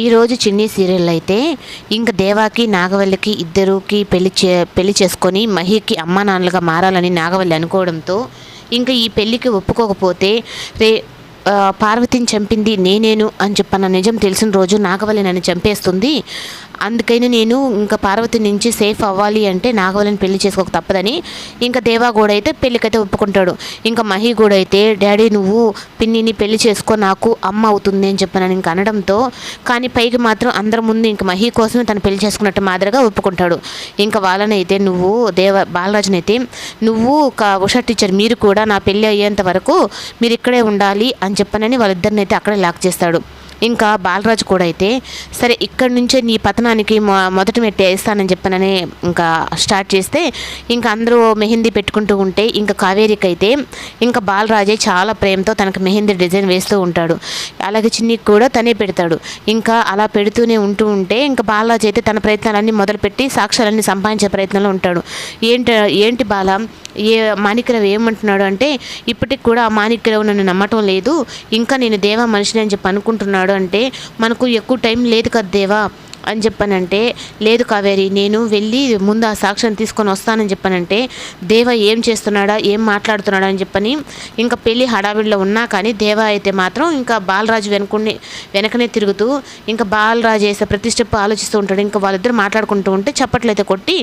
ఈరోజు చిన్ని సీరియల్ అయితే ఇంకా దేవాకి నాగవల్లికి ఇద్దరుకి పెళ్ళి చే పెళ్ళి చేసుకొని మహికి అమ్మానాన్నలుగా మారాలని నాగవల్లి అనుకోవడంతో ఇంకా ఈ పెళ్ళికి ఒప్పుకోకపోతే రే పార్వతిని చంపింది నేనేను అని చెప్పన్న నిజం తెలిసిన రోజు నాగవల్లి నన్ను చంపేస్తుంది. అందుకని నేను ఇంకా పార్వతి నుంచి సేఫ్ అవ్వాలి అంటే నాగవల్లిని పెళ్ళి చేసుకోక తప్పదని ఇంకా దేవా కూడా అయితే పెళ్ళికైతే ఒప్పుకుంటాడు. ఇంకా మహి కూడా అయితే డాడీ నువ్వు పిన్నిని పెళ్ళి చేసుకో నాకు అమ్మ అవుతుంది అని చెప్పాను ఇంకా అనడంతో కానీ పైకి మాత్రం అందరి ముందు ఇంకా మహి కోసమే తను పెళ్ళి చేసుకున్నట్టు మాదిరిగా ఒప్పుకుంటాడు. ఇంకా వాళ్ళనైతే నువ్వు దేవ బాలరాజునైతే నువ్వు ఒక ఉషా టీచర్ మీరు కూడా నా పెళ్ళి అయ్యేంత వరకు మీరు ఇక్కడే ఉండాలి అని చెప్పనని వాళ్ళిద్దరిని అయితే అక్కడే లాక్ చేస్తాడు. ఇంకా బాలరాజు కూడా అయితే సరే ఇక్కడి నుంచే నీ పతనానికి మొ మొదటి మెట్టు వేస్తానని చెప్పనని ఇంకా స్టార్ట్ చేస్తే ఇంకా అందరూ మెహందీ పెట్టుకుంటూ ఉంటే ఇంకా కావేరికి అయితే ఇంకా బాలరాజే చాలా ప్రేమతో తనకు మెహందీ డిజైన్ వేస్తూ ఉంటాడు. అలాగే చిన్నికి కూడా తనే పెడతాడు. ఇంకా అలా పెడుతూనే ఉంటూ ఉంటే ఇంకా బాలరాజు అయితే తన ప్రయత్నాలన్నీ మొదలుపెట్టి సాక్ష్యాలన్నీ సంపాదించే ప్రయత్నంలో ఉంటాడు. ఏంటి ఏంటి బాల ఏ మాణిక్యరావు ఏమంటున్నాడు అంటే ఇప్పటికి కూడా ఆ మాణిక్యరావు నన్ను నమ్మటం లేదు ఇంకా నేను దేవా మనిషిని అని చెప్పి అనుకుంటున్నాడు. అంటే మనకు ఎక్కువ టైం లేదు కదేవా దేవా? అని చెప్పానంటే లేదు కావేరి నేను వెళ్ళి ముందు ఆ సాక్ష్యం తీసుకొని వస్తానని చెప్పానంటే దేవ ఏం చేస్తున్నాడా ఏం మాట్లాడుతున్నాడా అని చెప్పని ఇంకా పెళ్ళి హడావిడిలో ఉన్నా కానీ దేవ అయితే మాత్రం ఇంకా బాలరాజు వెనుకుని వెనకనే తిరుగుతూ ఇంకా బాలరాజు వేసే ప్రతి స్టెప్ ఆలోచిస్తూ ఉంటాడు. ఇంకా వాళ్ళిద్దరు మాట్లాడుకుంటూ ఉంటే చప్పట్లయితే కొట్టి